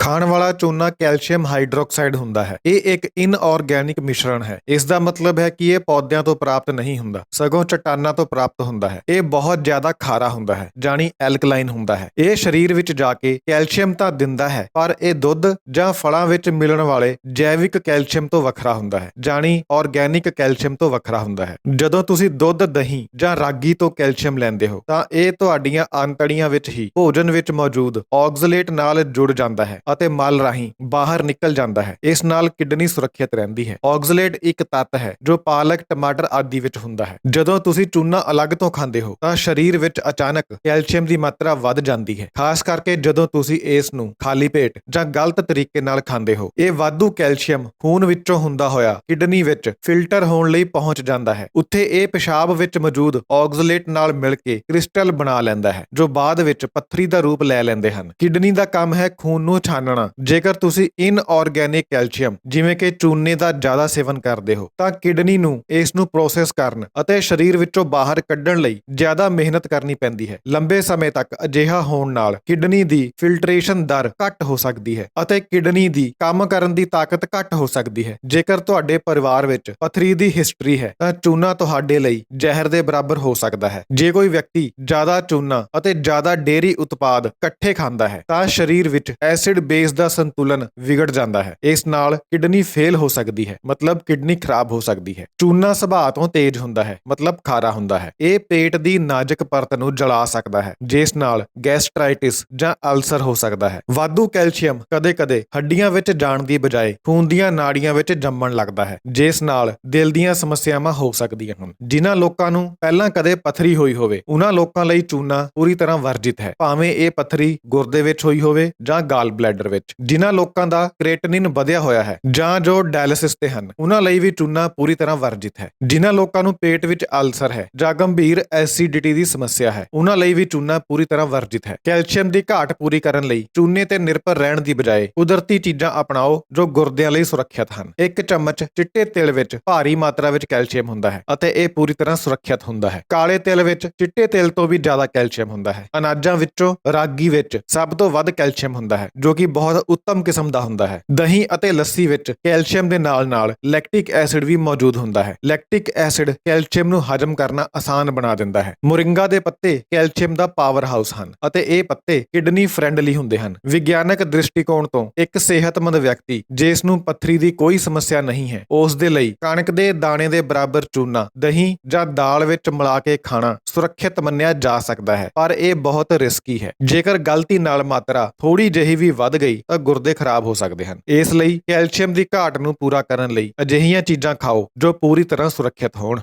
ਖਾਣ ਵਾਲਾ ਚੂਨਾ ਕੈਲਸ਼ੀਅਮ ਹਾਈਡਰੋਕਸਾਈਡ ਹੁੰਦਾ ਹੈ। ਇਹ ਇੱਕ ਇਨਆਰਗੈਨਿਕ ਮਿਸ਼ਰਣ ਹੈ। ਇਸ ਦਾ ਮਤਲਬ ਹੈ ਕਿ ਇਹ ਪੌਦਿਆਂ ਤੋਂ ਪ੍ਰਾਪਤ ਨਹੀਂ ਹੁੰਦਾ। ਸਗੋਂ ਚਟਾਨਾਂ ਤੋਂ ਪ੍ਰਾਪਤ ਹੁੰਦਾ ਹੈ। ਇਹ ਬਹੁਤ ਜ਼ਿਆਦਾ ਖਾਰਾ ਹੁੰਦਾ ਹੈ ਜਾਨੀ ਐਲਕਲਾਈਨ ਹੁੰਦਾ ਹੈ। ਇਹ ਸਰੀਰ ਵਿੱਚ ਜਾ ਕੇ ਕੈਲਸ਼ੀਅਮ ਤਾਂ ਦਿੰਦਾ ਹੈ, ਪਰ ਇਹ ਦੁੱਧ ਜਾਂ ਫਲਾਂ ਵਿੱਚ ਮਿਲਣ ਵਾਲੇ ਜੈਵਿਕ ਕੈਲਸ਼ੀਅਮ ਤੋਂ ਵੱਖਰਾ ਹੁੰਦਾ ਹੈ ਜਾਨੀ ਆਰਗੈਨਿਕ ਕੈਲਸ਼ੀਅਮ ਤੋਂ ਵੱਖਰਾ ਹੁੰਦਾ ਹੈ। ਜਦੋਂ ਤੁਸੀਂ ਦੁੱਧ, ਦਹੀਂ ਜਾਂ ਰਾਗੀ ਤੋਂ ਕੈਲਸ਼ੀਅਮ ਲੈਂਦੇ ਹੋ, ਤਾਂ ਇਹ ਤੁਹਾਡੀਆਂ ਆਂਤੜੀਆਂ ਵਿੱਚ ਹੀ ਭੋਜਨ ਵਿੱਚ ਮੌਜੂਦ ਆਕਜ਼ਲੇਟ ਨਾਲ ਜੁੜ ਜਾਂਦਾ ਹੈ। ਅਤੇ ਮਲ ਰਾਹੀਂ ਬਾਹਰ ਨਿਕਲ ਜਾਂਦਾ ਹੈ। ਇਸ ਨਾਲ ਕਿਡਨੀ ਸੁਰੱਖਿਅਤ ਰਹਿੰਦੀ ਹੈ। ਆਕਜ਼ਲੇਟ ਇੱਕ ਤੱਤ ਹੈ, ਜੋ ਪਾਲਕ, ਟਮਾਟਰ ਆਦਿ ਵਿੱਚ ਹੁੰਦਾ ਹੈ। ਜਦੋਂ ਤੁਸੀਂ ਚੂਨਾ ਅਲੱਗ ਤੋਂ ਖਾਂਦੇ ਹੋ, ਤਾਂ ਸਰੀਰ ਵਿੱਚ ਅਚਾਨਕ ਕੈਲਸ਼ੀਅਮ ਦੀ ਮਾਤਰਾ ਵੱਧ ਜਾਂਦੀ ਹੈ। ਖਾਸ ਕਰਕੇ ਜਦੋਂ ਤੁਸੀਂ ਇਸ ਨੂੰ ਖਾਲੀ ਪੇਟ ਜਾਂ ਗਲਤ ਤਰੀਕੇ ਨਾਲ ਖਾਂਦੇ ਹੋ, ਇਹ ਵਾਧੂ ਕੈਲਸ਼ੀਅਮ ਖੂਨ ਵਿੱਚੋਂ ਹੁੰਦਾ ਹੋਇਆ ਕਿਡਨੀ ਵਿੱਚ ਫਿਲਟਰ ਹੋਣ ਲਈ ਪਹੁੰਚ ਜਾਂਦਾ ਹੈ। ਉੱਥੇ ਇਹ ਪਿਸ਼ਾਬ ਵਿੱਚ ਮੌਜੂਦ ਆਕਜ਼ਲੇਟ ਨਾਲ ਮਿਲ ਕੇ ਕ੍ਰਿਸਟਲ ਬਣਾ ਲੈਂਦਾ ਹੈ, ਜੋ ਬਾਅਦ ਵਿੱਚ ਪੱਥਰੀ ਦਾ ਰੂਪ ਲੈ ਲੈਂਦੇ ਹਨ। ਕਿਡਨੀ ਦਾ ਕੰਮ ਹੈ ਖੂਨ ਨੂੰ ਛਾਨਣਾ ਜੇਕਰ ਤੁਸੀਂ ਇਨਆਰਗੈਨਿਕ ਕੈਲਸ਼ੀਅਮ ਜਿਵੇਂ ਕਿ ਚੂਨੇ ਦਾ ਜ਼ਿਆਦਾ ਸੇਵਨ ਕਰਦੇ ਹੋ, ਤਾਂ ਕਿਡਨੀ ਨੂੰ ਇਸ ਨੂੰ ਪ੍ਰੋਸੈਸ ਕਰਨ ਅਤੇ ਸਰੀਰ ਵਿੱਚੋਂ ਬਾਹਰ ਕੱਢਣ ਲਈ ਜ਼ਿਆਦਾ ਮਿਹਨਤ ਕਰਨੀ ਪੈਂਦੀ ਹੈ। ਲੰਬੇ ਸਮੇਂ ਤੱਕ ਅਜਿਹਾ ਹੋਣ ਨਾਲ ਕਿਡਨੀ ਦੀ ਫਿਲਟਰੇਸ਼ਨ ਦਰ ਘੱਟ ਹੋ ਸਕਦੀ ਹੈ ਅਤੇ ਕਿਡਨੀ ਦੀ ਕੰਮ ਕਰਨ ਦੀ ਤਾਕਤ ਘੱਟ ਹੋ ਸਕਦੀ ਹੈ। ਜੇਕਰ ਤੁਹਾਡੇ ਪਰਿਵਾਰ ਵਿੱਚ ਪਥਰੀ ਦੀ ਹਿਸਟਰੀ ਹੈ, ਤਾਂ ਚੂਨਾ ਤੁਹਾਡੇ ਲਈ ਜ਼ਹਿਰ ਦੇ ਬਰਾਬਰ ਹੋ ਸਕਦਾ ਹੈ। ਜੇ ਕੋਈ ਵਿਅਕਤੀ ਜ਼ਿਆਦਾ ਚੂਨਾ ਅਤੇ ਜ਼ਿਆਦਾ ਡੇਅਰੀ ਉਤਪਾਦ ਇਕੱਠੇ ਖਾਂਦਾ ਹੈ, ਤਾਂ ਸਰੀਰ ਵਿੱਚ ਐਸਿਡ ਬੇਸ ਦਾ ਸੰਤੁਲਨ ਵਿਗੜ ਜਾਂਦਾ ਹੈ। ਇਸ ਨਾਲ ਕਿਡਨੀ ਫੇਲ ਹੋ ਸਕਦੀ ਹੈ। ਮਤਲਬ ਕਿਡਨੀ ਖਰਾਬ ਹੋ ਸਕਦੀ ਹੈ। ਚੂਨਾ ਸੁਭਾਅ ਤੋਂ ਤੇਜ਼ ਹੁੰਦਾ ਹੈ। ਮਤਲਬ ਖਾਰਾ ਹੁੰਦਾ ਹੈ। ਇਹ ਪੇਟ ਦੀ ਨਾਜ਼ੁਕ ਪਰਤ ਨੂੰ ਜਲਾ ਸਕਦਾ ਹੈ, ਜਿਸ ਨਾਲ ਗੈਸਟ੍ਰਾਈਟਿਸ ਜਾਂ ਅਲਸਰ ਹੋ ਸਕਦਾ ਹੈ। ਵਾਧੂ ਕੈਲਸ਼ੀਅਮ ਕਦੇ-ਕਦੇ ਹੱਡੀਆਂ ਵਿੱਚ ਜਾਣ ਦੀ ਬਜਾਏ ਖੂਨ ਦੀਆਂ ਨਾੜੀਆਂ ਵਿੱਚ ਜੰਮਣ ਲੱਗਦਾ ਹੈ, ਜਿਸ ਨਾਲ ਦਿਲ ਦੀਆਂ ਸਮੱਸਿਆਵਾਂ ਹੋ ਸਕਦੀਆਂ ਹਨ। ਜਿਨ੍ਹਾਂ ਲੋਕਾਂ ਨੂੰ ਪਹਿਲਾਂ ਕਦੇ ਪਥਰੀ ਹੋਈ ਹੋਵੇ ਉਹਨਾਂ ਲੋਕਾਂ ਲਈ ਚੂਨਾ ਪੂਰੀ ਤਰ੍ਹਾਂ ਵਰਜਿਤ ਹੈ। ਭਾਵੇਂ ਇਹ ਪਥਰੀ ਗੁਰਦੇ ਵਿੱਚ ਹੋਈ ਹੋਵੇ ਜਾਂ ਗਾਲ ਬਲੈਡਰ ਵਿੱਚ, ਜਿਨ੍ਹਾਂ ਲੋਕਾਂ ਦਾ ਕ੍ਰੇਟਿਨਿਨ ਵਧਿਆ ਹੋਇਆ ਹੈ ਜਾਂ ਜੋ ਡਾਇਲਿਸਿਸ ਤੇ ਹਨ, ਉਹਨਾਂ ਲਈ ਵੀ ਚੂਨਾ ਪੂਰੀ ਤਰ੍ਹਾਂ ਵਰਜਿਤ ਹੈ। ਜਿਨ੍ਹਾਂ ਲੋਕਾਂ ਨੂੰ ਪੇਟ ਵਿੱਚ ਅਲਸਰ ਹੈ ਜਾਂ ਗੰਭੀਰ ਐਸਿਡਿਟੀ ਦੀ ਸਮੱਸਿਆ ਹੈ, ਉਹਨਾਂ ਲਈ ਵੀ ਚੂਨਾ ਪੂਰੀ ਤਰ੍ਹਾਂ ਵਰਜਿਤ ਹੈ। ਕੈਲਸ਼ੀਅਮ ਦੀ ਘਾਟ ਪੂਰੀ ਕਰਨ ਲਈ ਚੂਨੇ ਤੇ ਨਿਰਭਰ ਰਹਿਣ ਦੀ ਬਜਾਏ ਕੁਦਰਤੀ ਚੀਜ਼ਾਂ ਅਪਣਾਓ ਜੋ ਗੁਰਦਿਆਂ ਲਈ ਸੁਰੱਖਿਅਤ ਹਨ। ਇੱਕ ਚਮਚ ਚਿੱਟੇ ਤਿਲ ਵਿੱਚ ਭਾਰੀ ਮਾਤਰਾ ਵਿੱਚ ਕੈਲਸ਼ੀਅਮ ਹੁੰਦਾ ਹੈ ਅਤੇ ਇਹ ਪੂਰੀ ਤਰ੍ਹਾਂ ਸੁਰੱਖਿਅਤ ਹੁੰਦਾ ਹੈ। ਕਾਲੇ ਤਿਲ ਵਿੱਚ ਚਿੱਟੇ ਤਿਲ ਤੋਂ ਵੀ ਜ਼ਿਆਦਾ ਕੈਲਸ਼ੀਅਮ ਹੁੰਦਾ ਹੈ। ਅਨਾਜਾਂ ਵਿੱਚੋਂ ਰਾਗੀ ਵਿੱਚ ਸਭ ਤੋਂ ਵੱਧ ਕੈਲਸ਼ੀਅਮ ਹੁੰਦਾ ਹੈ, ਜੋ ਕਿ ਬਹੁਤ ਉੱਤਮ ਕਿਸਮ ਦਾ ਹੁੰਦਾ ਹੈ। ਦਹੀਂ ਅਤੇ ਲੱਸੀ ਵਿੱਚ ਕੈਲਸ਼ੀਅਮ ਦੇ ਨਾਲ-ਨਾਲ ਲੈਕਟਿਕ ਐਸਿਡ ਵੀ ਮੌਜੂਦ ਹੁੰਦਾ ਹੈ। ਲੈਕਟਿਕ ਐਸਿਡ ਕੈਲਸ਼ੀਅਮ ਨੂੰ ਹਜਮ ਕਰਨਾ ਆਸਾਨ ਬਣਾ ਦਿੰਦਾ ਹੈ। ਮੋਰਿੰਗਾ ਦੇ ਪੱਤੇ ਕੈਲਸ਼ੀਅਮ ਦਾ ਪਾਵਰ ਹਾਊਸ ਹਨ ਅਤੇ ਇਹ ਪੱਤੇ ਕਿਡਨੀ ਫ੍ਰੈਂਡਲੀ ਹੁੰਦੇ ਹਨ। ਵਿਗਿਆਨਕ ਦ੍ਰਿਸ਼ਟੀਕੋਣ ਤੋਂ ਇੱਕ ਸਿਹਤਮੰਦ ਵਿਅਕਤੀ ਜਿਸ ਨੂੰ ਪੱਥਰੀ ਦੀ ਕੋਈ ਸਮੱਸਿਆ ਨਹੀਂ ਹੈ, ਉਸ ਦੇ ਲਈ ਕਣਕ ਦੇ ਦਾਣੇ ਦੇ ਬਰਾਬਰ ਚੂਨਾ, ਦਹੀਂ ਜਾਂ ਦਾਲ ਵਿੱਚ ਮਿਲਾ ਕੇ ਖਾਣਾ ਸੁਰੱਖਿਅਤ ਮੰਨਿਆ ਜਾ ਸਕਦਾ ਹੈ। ਪਰ ਇਹ ਬਹੁਤ ਰਿਸਕੀ ਹੈ। ਜੇਕਰ ਗਲਤੀ ਨਾਲ ਮਾਤਰਾ ਥੋੜੀ ਜਿਹੀ ਵੀ ਵੱਧ ਗਈ ਤਾਂ ਗੁਰਦੇ ਖਰਾਬ ਹੋ ਸਕਦੇ ਹਨ। ਇਸ ਲਈ ਕੈਲਸ਼ੀਅਮ ਦੀ ਘਾਟ ਨੂੰ ਪੂਰਾ ਕਰਨ ਲਈ ਅਜਿਹੀਆਂ ਚੀਜ਼ਾਂ ਖਾਓ ਜੋ ਪੂਰੀ ਤਰ੍ਹਾਂ ਸੁਰੱਖਿਅਤ ਹੋਣ।